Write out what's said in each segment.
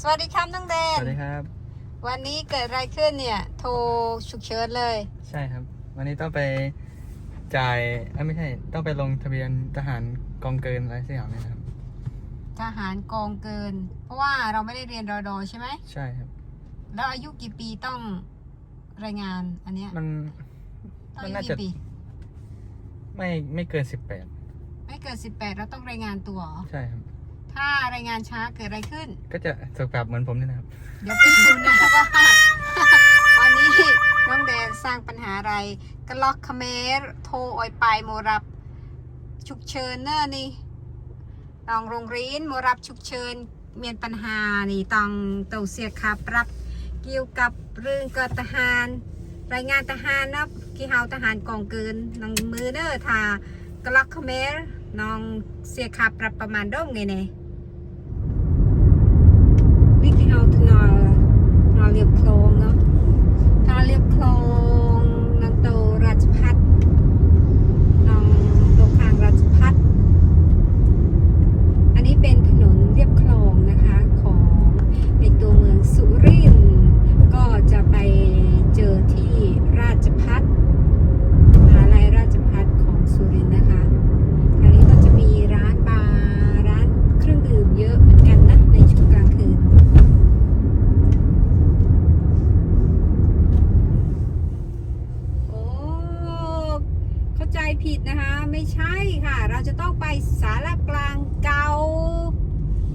สวัสดีครับน้องเดสนวัสดีครับ วันนี้เกิดอะไรขึ้นเนี่ย โทรฉุกเฉินเลย ใช่ครับ วันนี้ต้องไปจ่ายเอ้ยไม่ใช่ ต้องไปลงทะเบียนทหารกองเกินอะไรสักอย่างเนี่ยนะครับ ทหารกองเกิน เพราะว่าเราไม่ได้เรียนรอดอใช่ไหม ใช่ครับ แล้วอายุกี่ปีต้องรายงานอันเนี้ยมัน ต้องมัอานยุน่าจะกี่ปี ไม่ไม่เกินสิบแปดไม่เกินสิบแปดเราต้องรายงานตัวเหรอ ใช่ครับ ถ้ารายงานช้าเกิดอะไรขึ้น ก็จะถูกปรับเหมือนผมนี่นะครับ เดี๋ยวไปดูนะว่าวันนี้น้องแดนสร้างปัญหาอะไรกะล็อกเขมรโทรออยไปโมรับฉุกเฉินเนอะนี่ตองโรงเรียนโมรับฉุกเฉินมีปัญหานี่ต้องเตาเสียค่าปรับเกี่ยวกับเรื่องเกิดทหาร รายงานทหารนะกี่เฮาทหารกองเกินน้องมือเนอะถ้ากะล็อกเขมรน้องเสียค่าปรับประมาณโด้มไงเนี่ย นี่คือเอาทนอทนอเรียบคลองเนาะทนอเรียบคลองนังโตราชพัฒน์น้องโตคางราชพัฒน์อันนี้เป็นถนนเรียบคลองนะคะของในตัวเมืองสุรินทร์ก็จะไปเจอที่ราชพัฒน์มหาลัยราชพัฒน์ของสุรินทร์นะคะ อันนี้ก็จะมีร้านบาร์ร้านเครื่องดื่มเยอะเหมือนกันนะในช่วงกลางคืน โอ้ เข้าใจ ผิดนะคะ ไม่ใช่ค่ะ เราจะต้องไปสารกลางเก่า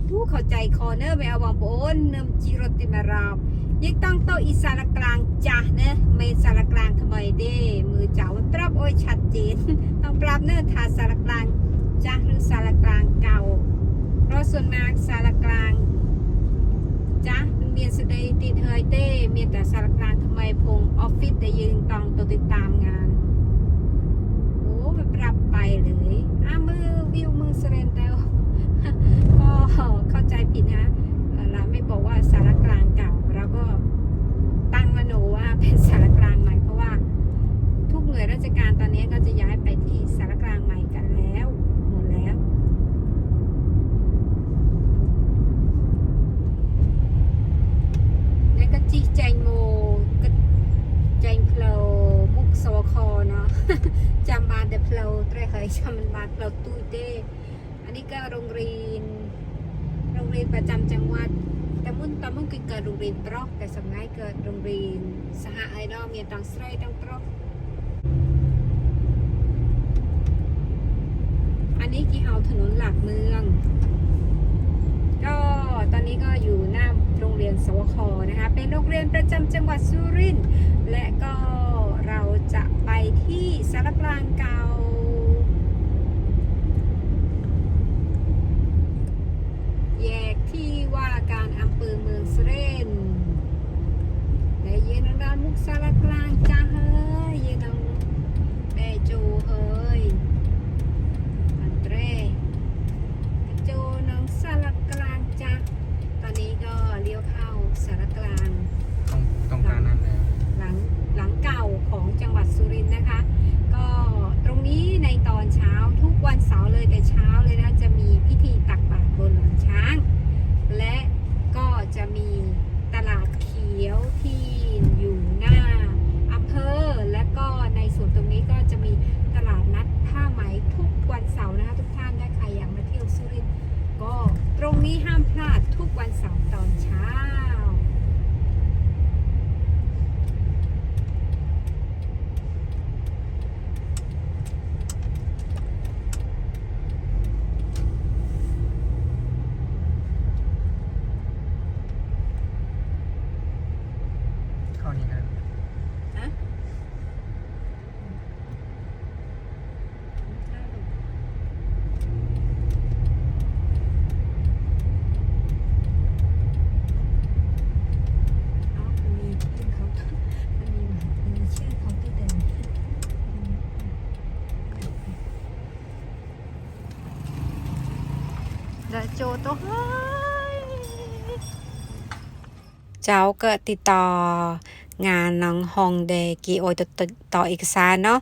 ผู้เข้าใจคอเนอร์ไม่เอาบองโอนเนิมจิรติมาราวยิ่งต้องโตอีสารกลางจ้ะเนอะไม่สารกลางทำไมเด้มือเจ้าปรับโอ้ยชัดเจนต้องปรับเนอะทาสารกลางจ้ะหรือสารกลางเก่าเพราะส่วนมากสารกลางจ้ะมันมีสเดยติดเฮยเต้มีแต่สารกลางทำไมพงออฟฟิศแต่ยืนต้องตัวติดตามงาน โอ้มันปรับไปเลยอะมือวิวมือเสเรนเตล ก็เข้าใจผิดนะเอ่อเราไม่บอกว่าสารกลางเก่าเราก็ตั้งมโนว่าเป็นสารกลางใหม่เพราะว่า ทุกหน่วยราชการตอนนี้ก็จะย้ายไปที่สารกลางใหม่กันแล้วหมดแล้ว แล้วก็จีแจงโมก็แจงเพลามุกสวค จำบานแต่เพลาเตรเคยจำมันบานเพลาตุ้เต้อันนี้ก็โรงเรียนโรงเรียนประจำจังหวัดแต่มุ่นตอนมุ่นคือเกิดโรงเรียนปรอกแต่สมัยเกิดโรงเรียนสหไอดอลมีตังสไลตังปรอกอันนี้กี่เฮาถนนหลักเมือง ก็ตอนนี้ก็อยู่หน้าโรงเรียนสวคนะคะ เป็นโรงเรียนประจำจังหวัดสุรินทร์และก็เราจะไปที่สารกลางเก่า แยกที่ว่าการอำเภอเมืองสุรินทร์และเย็นด้านมุกสารกลางจ้าเฮ้ยเย็นองแม่โจเฮ้ยอันเตรโจน้องสารกลางจ้าตอนนี้ก็เลี้ยวเข้าสารกลาง ตรงตรงกลางนั้นเลย หลังหลังเก่าของจังหวัดสุรินทร์นะคะ ก็ตรงนี้ในตอนเช้าทุก วันเสาร์เลยแต่เช้าเลยนะจะมีพิธีตักบาตรบนหลังช้าง และก็จะมีตลาดเขียวที่อยู่หน้าอำเภอ และก็ในส่วนตรงนี้ก็จะมีตลาดนัดผ้าไหมทุกวันเสาร์นะคะทุกท่านถ้าใครอยากมาเที่ยวสุรินทร์ก็ตรงนี้ห้ามพลาดทุกวันเสาร์ตอนเช้า เข้านี้นะ ฮะเอามันมีชื่อเขามันมีมันมีชื่อเขาที่เดิน เดยวโจตัวเฮ้ยเจ้าก็ติดต่องานน้องฮองเดกีโอต่อต่อเอกสารเนาะ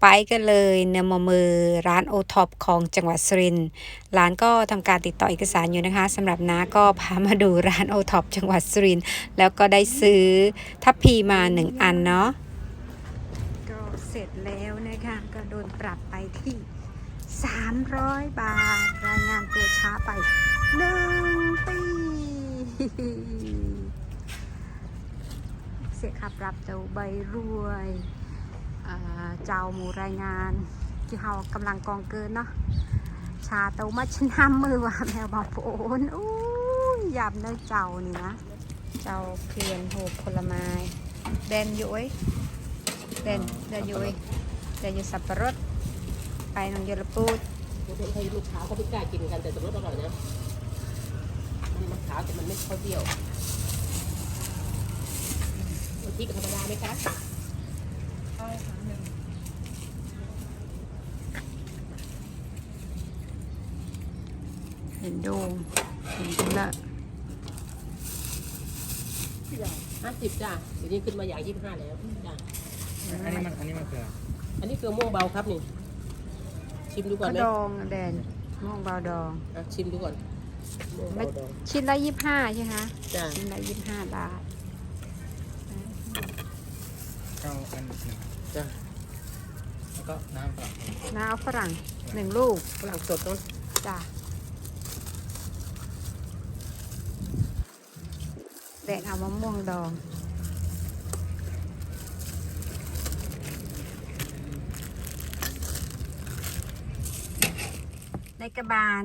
ไปกันเลยเนมมือร้านโอท็อปของจังหวัดสุรินทร์ร้านก็ทำการติดต่อเอกสารอยู่นะคะสำหรับน้าก็พามาดูร้านโอท็อปจังหวัดสุรินทร์แล้วก็ได้ซื้อทัพพีมาหนึ่งอันเนาะก็เสร็จแล้วนะคะก็โดนปรับไปที่ 300 บาทายงานตัวช้าไปหนึ่งปีเสียค่าปรับเจ้าใบรวยเจ้าหมูรายงานที่เฮากำลังกองเกินเนาะชาเตามาชนะมือว่าแมวบางโอนอู้ยำเนื้อเจ้านี่นะ เจ้าเพียนโหบผลไม้แดนอยุ้ยแดนแดนอยุ้ยแดนอยู่สับปะรดไปนองยลปูด ไม่ใช่ลูกค้าเขาไม่กล้ากินกันแต่สมมติอร่อยนะมันมะขาวแต่มันไม่ค่อยเปรี้ยวมันพริกธรรมดาไหมคะเห็นโดงเห็นกันละห้าสิบจ้ะเดี๋ยวนี้ขึ้นมาอย่างยี่สิบห้าแล้วจ้ะอันนี้มันอันนี้มันคืออะไรอันนี้คือม่วงเบาครับนี่ ชิมดูก่อนก็ไหมดองแดนม่วงเบาดอง อะชิมดูก่อนม่วงเบาดองชิ้นละยี่ห้าใช่ไหมคะจ้ะชิ้นละยี่ห้าบาทเข้าอันหนึ่งจ้ะแล้วก็น้ำเปล่าน้าเอาฝรั่งหนึ่งลูกฝรั่งสดต้องจ้ะแดดเอามะม่วงดอง ในกระบาล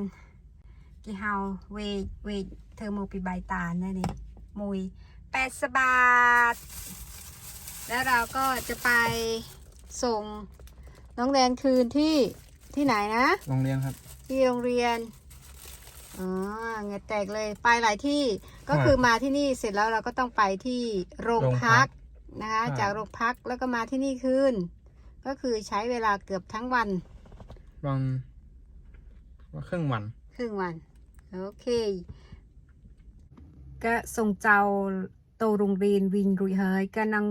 กี่เฮาเวเวเธอโมปีใบตาลนั่นนี่มุยแปดสบาท แล้วเราก็จะไปส่งน้องแดนคืนที่ที่ไหนนะ โรงเรียนครับ ที่โรงเรียนอ๋อเหงยแตกเลยไปหลายที่ก็ครับคือมาที่นี่เสร็จแล้วเราก็ต้องไปที่โรงโรงพัพักกนะคะครับจากโรงพักแล้วก็มาที่นี่คืน ก็คือใช้เวลาเกือบทั้งวันวัน ว่าครึ่งวัน ครึ่งวัน โอเค ก็ส่งเจ้าโตโรงเรียนวินรุยเฮยก็นัง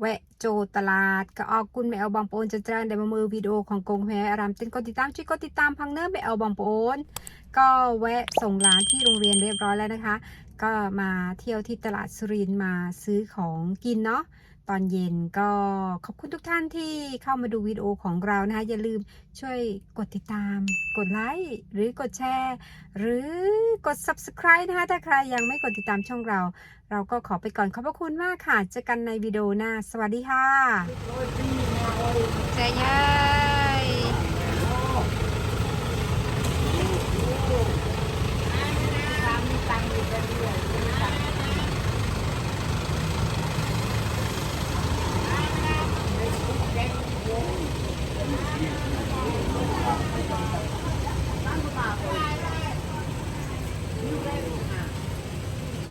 แวะโจตลาดก็ออกกุนไม่เอาบางโปนจะเจริญได้มามือวิดีโอของกงแพอารามต้นกดติดตามช่วยกดติดตามพังเนื้อไม่เอาบางโปนก็แวะส่งร้านที่โรงเรียนเรียบร้อยแล้วนะคะ ก็มาเที่ยวที่ตลาดสุรินมาซื้อของกินเนาะ ตอนเย็นก็ขอบคุณทุกท่านที่เข้ามาดูวิดีโอของเรานะคะอย่าลืมช่วยกดติดตาม กดไลค์หรือกดแชร์ หรือกด subscribe นะคะถ้าใครยังไม่กดติดตามช่องเรา เราก็ขอไปก่อนขอบพระคุณมากค่ะเจอกันในวิดีโอหน้า สวัสดีค่ะใจเยอ